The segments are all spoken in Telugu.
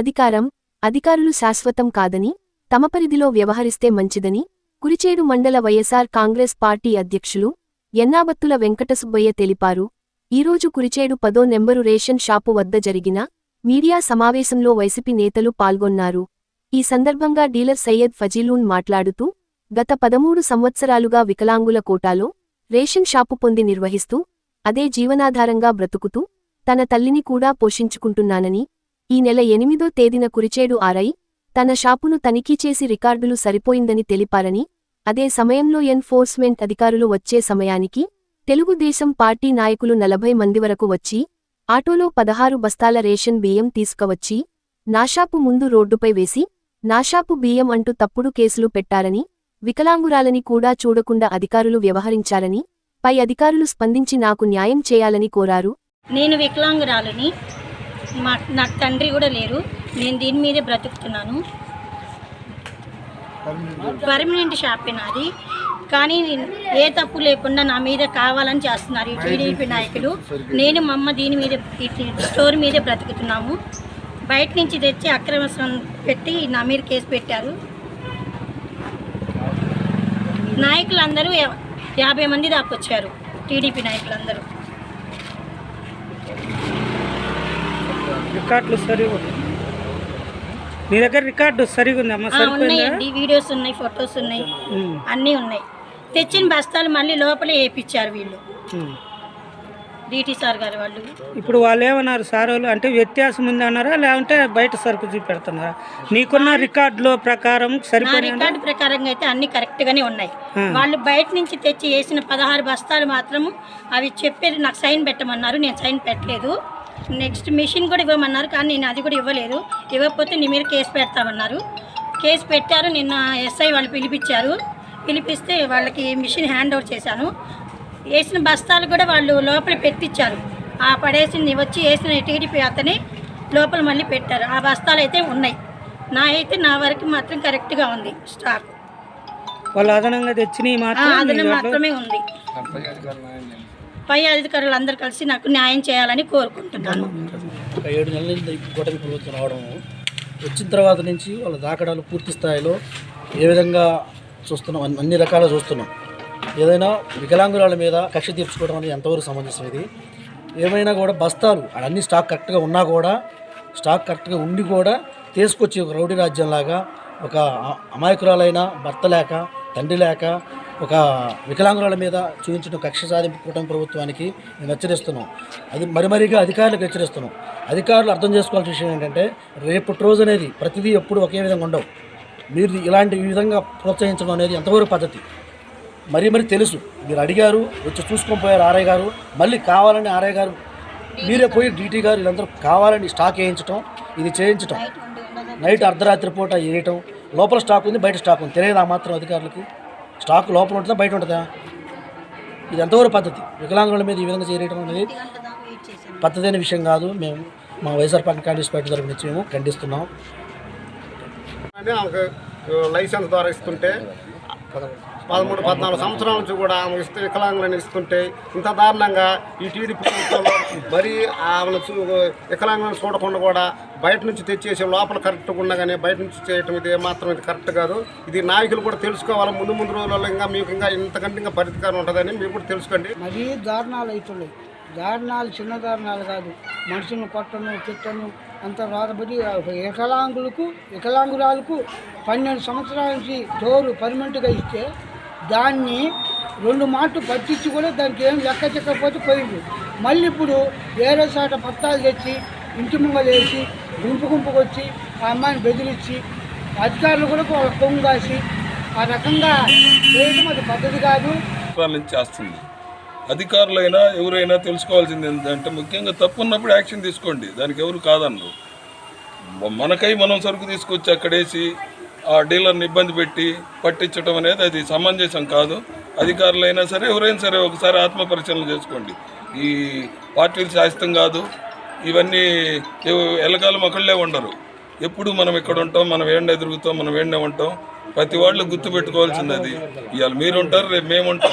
అధికారం అధికారులు శాశ్వతం కాదని తమ పరిధిలో వ్యవహరిస్తే మంచిదని కురిచేడు మండల వైఎస్ఆర్ కాంగ్రెస్ పార్టీ అధ్యక్షులు ఎన్నాబత్తుల వెంకటసుబ్బయ్య తెలిపారు. ఈరోజు కురిచేడు పదో నెంబరు రేషన్ షాపు వద్ద జరిగిన మీడియా సమావేశంలో వైసీపీ నేతలు పాల్గొన్నారు. ఈ సందర్భంగా డీలర్ సయ్యద్ ఫజీలూన్ మాట్లాడుతూ గత పదమూడు సంవత్సరాలుగా వికలాంగుల కోటాలో రేషన్ షాపు పొంది నిర్వహిస్తూ అదే జీవనాధారంగా బ్రతుకుతూ తన తల్లిని కూడా పోషించుకుంటున్నానని ఈ నెల ఎనిమిదో తేదీన కురిచేడు ఆరై తన షాపును తనిఖీ చేసి రికార్డులు సరిపోయిందని తెలిపారని అదే సమయంలో ఎన్ఫోర్స్మెంట్ అధికారులు వచ్చే సమయానికి తెలుగుదేశం పార్టీ నాయకులు నలభై మంది వరకు వచ్చి ఆటోలో పదహారు బస్తాల రేషన్ బియ్యం తీసుకువచ్చి నాషాపు ముందు రోడ్డుపై వేసి నాషాపు బియ్యం అంటూ తప్పుడు కేసులు పెట్టారని వికలాంగురాలని కూడా చూడకుండా అధికారులు వ్యవహరించారని పై అధికారులు స్పందించి నాకు న్యాయం చేయాలని కోరారు. నేను వికలాంగురాలని మా నాకు తండ్రి కూడా లేరు. నేను దీని మీదే బ్రతుకుతున్నాను. పర్మనెంట్ షాపే నాది. కానీ ఏ తప్పు లేకుండా నా మీద కావాలని చేస్తున్నారు ఈ టీడీపీ నాయకులు. నేను మా అమ్మ దీని మీద స్టోర్ మీదే బ్రతుకుతున్నాము. బయట నుంచి తెచ్చి అక్రమ పెట్టి నా మీద కేసు పెట్టారు. నాయకులందరూ యాభై మంది దాకా వచ్చారు టీడీపీ నాయకులందరూ. రికార్డులు సరిగా నీ దగ్గర రికార్డు సరిగా ఉందమ్మా? ఉన్నాయండి. వీడియోస్ ఉన్నాయి ఫొటోస్ ఉన్నాయి. అన్నీ ఉన్నాయి. తెచ్చిన బస్తాలు మళ్ళీ లోపలే వేయించారు వీళ్ళు. డిటి సార్ గారు వాళ్ళు. ఇప్పుడు వాళ్ళు ఏమన్నారు సార్ వాళ్ళు? అంటే వ్యత్యాసం ఉంది అన్నారా? లేకుంటే బయట సరుకు చూపెడుతున్నారా? నీకున్న రికార్డుల ప్రకారం నా సరిపోయినా రికార్డు ప్రకారంగా అయితే అన్ని కరెక్ట్ గానే ఉన్నాయి. వాళ్ళు బయట నుంచి తెచ్చి వేసిన పదహారు బస్తాలు మాత్రము అవి చెప్పేది నాకు సైన్ పెట్టమన్నారు. నేను సైన్ పెట్టలేదు. నెక్స్ట్ మిషన్ కూడా ఇవ్వమన్నారు కానీ నేను అది కూడా ఇవ్వలేదు. ఇవ్వకపోతే నీ మీద కేసు పెడతామన్నారు. కేసు పెట్టారు నిన్న ఎస్ఐ వాళ్ళు పిలిపించారు. పిలిపిస్తే వాళ్ళకి మిషన్ హ్యాండ్ ఓవర్ చేశాను. వేసిన బస్తాలు కూడా వాళ్ళు లోపల పెట్టించారు ఆ పడేసింది వచ్చి వేసిన టీడీపీ అతని లోపల మళ్ళీ పెట్టారు. ఆ బస్తాలు అయితే ఉన్నాయి. నా అయితే నా వరకు మాత్రం కరెక్ట్గా ఉంది స్టాక్. వాళ్ళు అదనంగా తెచ్చినవి ఆ, మాత్రం అదనం నీ దాంట్లో- మాత్రమే ఉంది. పై అధికారులు అందరూ కలిసి నాకు న్యాయం చేయాలని కోరుకుంటున్నాను. ఒక ఏడు నెలల నుంచి కూటమి ప్రభుత్వం రావడం వచ్చిన తర్వాత నుంచి వాళ్ళ దాఖడాలు పూర్తి స్థాయిలో ఏ విధంగా చూస్తున్నాం? అన్ని- రకాల చూస్తున్నాం. ఏదైనా వికలాంగురాల మీద కక్ష తీర్చుకోవడం అనేది ఎంతవరకు సమంజసం ఇది? ఏమైనా కూడా బస్తాలు అన్ని స్టాక్ కరెక్ట్గా ఉన్నా కూడా స్టాక్ కరెక్ట్గా ఉండి కూడా తీసుకొచ్చి ఒక రౌడీ రాజ్యంలాగా ఒక అమాయకురాలైన భర్త లేక తండ్రి లేక ఒక వికలాంగురాల మీద చూపించిన కక్ష సాధింపు కూటమి ప్రభుత్వానికి మేము హెచ్చరిస్తున్నాం. అది మరి మరిగా అధికారులకు హెచ్చరిస్తున్నాం. అధికారులు అర్థం చేసుకోవాల్సిన విషయం ఏంటంటే రేపటి రోజు అనేది ప్రతిదీ ఎప్పుడు ఒకే విధంగా ఉండవు. మీరు ఇలాంటి ఈ విధంగా ప్రోత్సహించడం అనేది ఎంతవరకు పద్ధతి? మరీ మరి తెలుసు. మీరు అడిగారు వచ్చి చూసుకొని పోయారు ఆర్ఐ గారు. మళ్ళీ కావాలని ఆర్ఐ గారు మీరే పోయి డీటీ గారు వీళ్ళందరూ కావాలని స్టాక్ వేయించడం ఇది చేయించడం నైట్ అర్ధరాత్రి పూట వేయటం లోపల స్టాక్ ఉంది బయట స్టాక్ ఉంది. తెలియదు ఆ మాత్రం అధికారులకి. స్టాక్ లోపల ఉంటుందా బయట ఉంటుందా? ఇది ఎంతవరకు పద్ధతి? వికలాంగుల మీద ఈ విధంగా చేరేయడం అనేది పద్ధతి అయిన విషయం కాదు. మేము మా వైఎస్ఆర్ పార్టీ కాంగ్రెస్ పార్టీ తరఫు నుంచి మేము ఖండిస్తున్నాం. లైసెన్స్ ద్వారా ఇస్తుంటే పదమూడు పద్నాలుగు సంవత్సరాల నుంచి కూడా ఆమె ఇస్తే వికలాంగులను ఇస్తుంటే ఇంత దారుణంగా ఈ టీడీపీ ప్రభుత్వంలో మరీ ఆమెను చూ వికలాంగులను చూడకుండా కూడా బయట నుంచి తెచ్చేసి లోపల కరెక్ట్గా ఉండగానే బయట నుంచి చేయటం ఇది ఏమాత్రం ఇది కరెక్ట్ కాదు. ఇది నాయకులు కూడా తెలుసుకోవాలి. ముందు ముందు రోజుల్లో ఇంకా మీకు ఇంకా ఇంతకంటే ఇంకా పరిధికారం ఉంటుందని మీరు కూడా తెలుసుకోండి. మరీ దారుణాలు అవుతున్నాయి. దారుణాలు చిన్న దారుణాలు కాదు. మనుషులను కొట్టను తిట్టను అంత బాధపడి వికలాంగులకు వికలాంగురాలకు పన్నెండు సంవత్సరాల నుంచి డోరు పర్మనెంట్గా ఇస్తే దాన్ని రెండు మాటలు పట్టించి కూడా దానికి ఏం లెక్క చెక్కకపోతే పోయింది మళ్ళీ ఇప్పుడు వేరే చోట పత్తాలు తెచ్చి ఇంటి ముంగలేసి గుంపు గుంపుకు వచ్చి ఆ అమ్మాయిని బెదిరించి అధికారులు కూడా వాళ్ళ కొంగు కాసి ఆ రకంగా చేయడం అది పద్ధతి కాదు. చేస్తుంది? అధికారులైనా ఎవరైనా తెలుసుకోవాల్సింది ఏంటంటే ముఖ్యంగా తప్పు ఉన్నప్పుడు యాక్షన్ తీసుకోండి. దానికి ఎవరు కాదన్నారు మనకై మనం సరుకు తీసుకొచ్చి అక్కడేసి ఆ డీలర్ని ఇబ్బంది పెట్టి పట్టించడం అనేది అది సమంజసం కాదు. అధికారులైనా సరే ఎవరైనా సరే ఒకసారి ఆత్మపరిశీలన చేసుకోండి. ఈ పార్టీలు శాస్త్రం కాదు. ఇవన్నీ ఎవ- ఎలకాలం ఒకళ్ళే ఉండరు. ఎప్పుడు మనం ఇక్కడ ఉంటాం మనం ఏండ ఎదురుగుతాం మనం ఏండే ఉంటాం. ప్రతి వాళ్ళు గుర్తుపెట్టుకోవాల్సింది అది. ఇవాళ మీరు ఉంటారు రేపు మేము ఉంటాం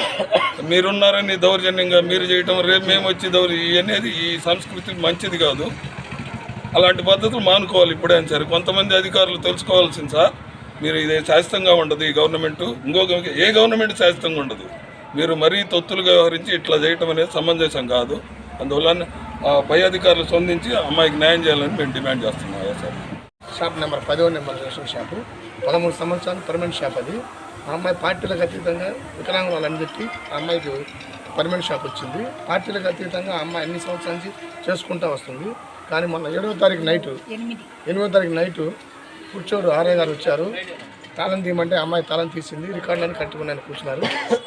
మీరున్నారని దౌర్జన్యంగా మీరు చేయటం రేపు మేము వచ్చి దౌర్ అనేది ఈ సంస్కృతి మంచిది కాదు. అలాంటి పద్ధతులు మానుకోవాలి ఇప్పుడే అని సరే కొంతమంది అధికారులు తెలుసుకోవాల్సింది సార్. మీరు ఇది శాశ్వతంగా ఉండదు ఈ గవర్నమెంట్. ఇంకొక ఏ గవర్నమెంట్ శాశ్వతంగా ఉండదు. మీరు మరీ తొత్తులుగా వ్యవహరించి ఇట్లా చేయటం అనేది సమంజసం కాదు. అందువల్ల ఆ పై అధికారులు స్పందించి అమ్మాయికి న్యాయం చేయాలని మేము డిమాండ్ చేస్తున్నాం సార్. షాప్ నెంబర్ పదో నెంబర్ రేషన్ షాపు. పదమూడు సంవత్సరాలు పర్మనెంట్ షాప్ అది. ఆ అమ్మాయి పార్టీలకు అతీతంగా వికలాంగులను చెప్పి ఆ అమ్మాయికి పర్మనెంట్ షాప్ వచ్చింది. పార్టీలకు అతీతంగా ఆ అమ్మాయి అన్ని సంవత్సరాల నుంచి చేసుకుంటూ వస్తుంది. కానీ మొన్న ఏడవ తారీఖు నైటు ఎనిమిది. ఎనిమిదో తారీఖు నైటు కూర్చోడు ఆర్య గారు వచ్చారు. తాళం తీయమంటే అమ్మాయి తాళం తీసింది రికార్డులను కట్టుకున్నాను కూర్చున్నారు.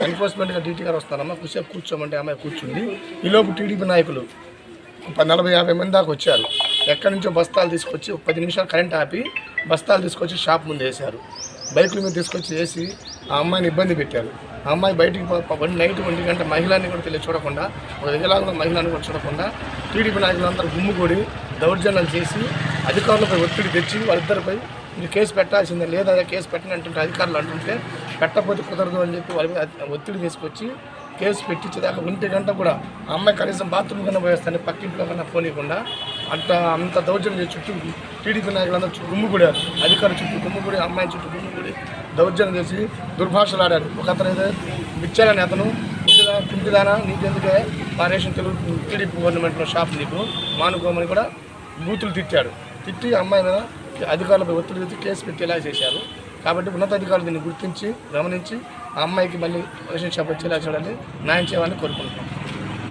ఎన్ఫోర్స్మెంట్గా డీటీ గారు వస్తారమ్మా కూర్చో కూర్చోమంటే అమ్మాయి కూర్చుంది. ఈలోపు టీడీపీ నాయకులు నలభై యాభై మంది దాకా వచ్చారు. ఎక్కడి నుంచో బస్తాలు తీసుకొచ్చి ఒక పది నిమిషాలు కరెంట్ ఆపి బస్తాలు తీసుకొచ్చి షాప్ ముందు వేశారు. బైకుల మీద తీసుకొచ్చి వేసి ఆ అమ్మాయిని ఇబ్బంది పెట్టారు. ఆ అమ్మాయి బయటికి వన్ నైట్ ఒంటి గంట మహిళని కూడా తెలియ చూడకుండా ఒక వికలాంగుల మహిళని కూడా చూడకుండా టీడీపీ నాయకులందరూ గుమ్ముగూడి దౌర్జన్యాలు చేసి అధికారులపై ఒత్తిడి తెచ్చి వాళ్ళిద్దరిపై మీరు కేసు పెట్టాల్సిందే లేదా కేసు పెట్టని అధికారులు అంటుంటే పెట్టకపోతే కుదరదు అని చెప్పి వాళ్ళ మీద ఒత్తిడి తీసుకొచ్చి కేసు పెట్టించేదాకా ఒంటి గంట కూడా ఆ అమ్మాయి కనీసం బాత్రూమ్ కన్నా పోయేస్తాను పక్కింట్లో కన్నా పోనీయకుండా అంత అంత దౌర్జన్యం చేసి చుట్టూ టీడీపీ నాయకులందరూ చుట్టూ అధికారుల చుట్టూ గుమ్ముగూడి అమ్మాయి చుట్టూ గుమ్ముగూడి దౌర్జన్యం చేసి దుర్భాషలు ఆడారు ఒక అతను ఏదో బిచ్చారని అతను కుంటిదానా నీకెందుకే? పారేషన్ తెలుగు టీడీపీ గవర్నమెంట్లో షాప్ నీకు మానుకోమని కూడా బూతులు తిట్టాడు తిట్టి అమ్మాయి మీద అధికారులపై ఒత్తిడి తెచ్చి కేసు పెట్టేలా చేశారు? కాబట్టి ఉన్నతాధికారులు దీన్ని గుర్తించి గమనించి ఆ అమ్మాయికి మళ్ళీ రేషన్ వచ్చేలా చూడాలి న్యాయం చేయాలని కోరుకుంటున్నాం.